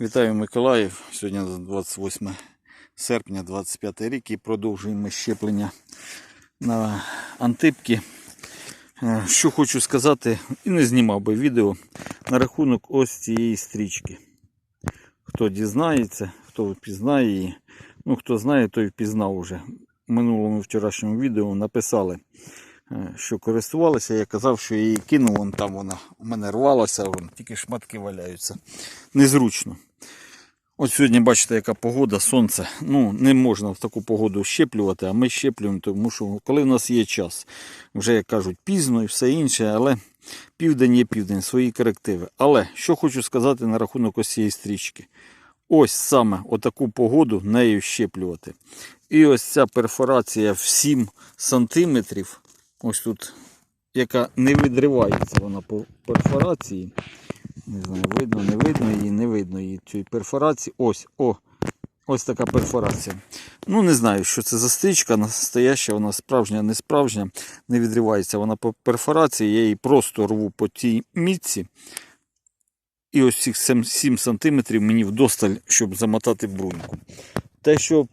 Вітаю Миколаїв. Сьогодні 28 серпня 25 рік і продовжуємо щеплення на антипки. Е, Що хочу сказати, і не знімав би відео на рахунок ось цієї стрічки. Хто дізнається, хто впізнає її. Ну, хто знає, той впізнав уже. В минулому вчорашньому відео написали, що користувалися. Я казав, що я її кинув, вон там вона у мене рвалася, вон, тільки шматки валяються. Незручно. От сьогодні бачите, яка погода, сонце. Ну, не можна в таку погоду щеплювати, а ми щеплюємо, тому що коли в нас є час, вже як кажуть, пізно і все інше, але південь є південь, свої корективи. Але що хочу сказати на рахунок ось цієї стрічки. Ось саме отаку погоду нею щеплювати. І ось ця перфорація в 7 сантиметрів, ось тут, яка не відривається вона по перфорації. Не знаю, видно, не видно її, не видно її цієї перфорації. Ось, о, ось така перфорація. Ну, не знаю, що це за стрічка, настояща, вона справжня, не справжня, не відривається вона по перфорації, я її просто рву по тій мітці. І ось цих 7 сантиметрів мені вдосталь, щоб замотати бруньку. Те, що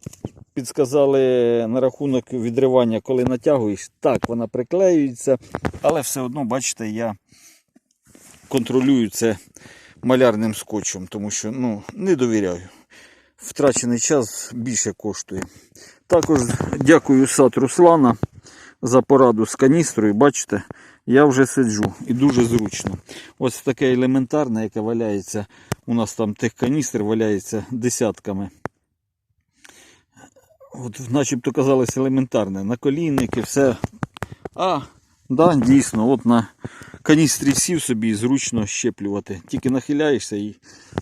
підсказали на рахунок відривання, коли натягуєш, так, вона приклеюється, але все одно, бачите, я контролюю це малярним скотчем, тому що ну, не довіряю. Втрачений час більше коштує. Також дякую сад Руслана за пораду з каністрою. Бачите, я вже сиджу і дуже зручно. Ось таке елементарне, яке валяється. У нас там тих каністр валяється десятками. От, начебто казалось елементарне. На колінники, все. А, да, дійсно, от на каністрі сів собі зручно щеплювати. Тільки нахиляєшся і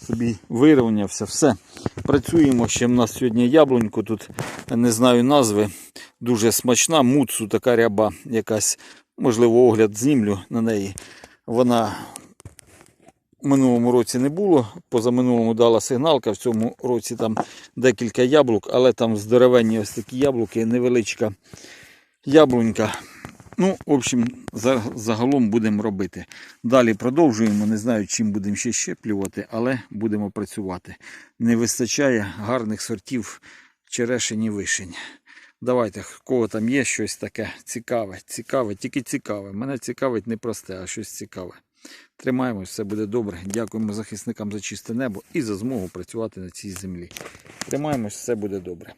собі вирівнявся. Все. Працюємо ще. в нас сьогодні яблунько тут, не знаю назви. Дуже смачна, муцу така ряба якась. Можливо, огляд знімлю на неї. Вона минулому році не було, позаминулому дала сигналка, в цьому році там декілька яблук, але там здоровенні ось такі яблуки, невеличка яблунька. Ну, в общем, загалом будемо робити. Далі продовжуємо. Не знаю, чим будемо ще щеплювати, але будемо працювати. Не вистачає гарних сортів черешень і вишень. Давайте, кого там є щось таке цікаве, цікаве, тільки цікаве. Мене цікавить не просте, а щось цікаве. Тримаємось, все буде добре. Дякуємо захисникам за чисте небо і за змогу працювати на цій землі. Тримаємось, все буде добре.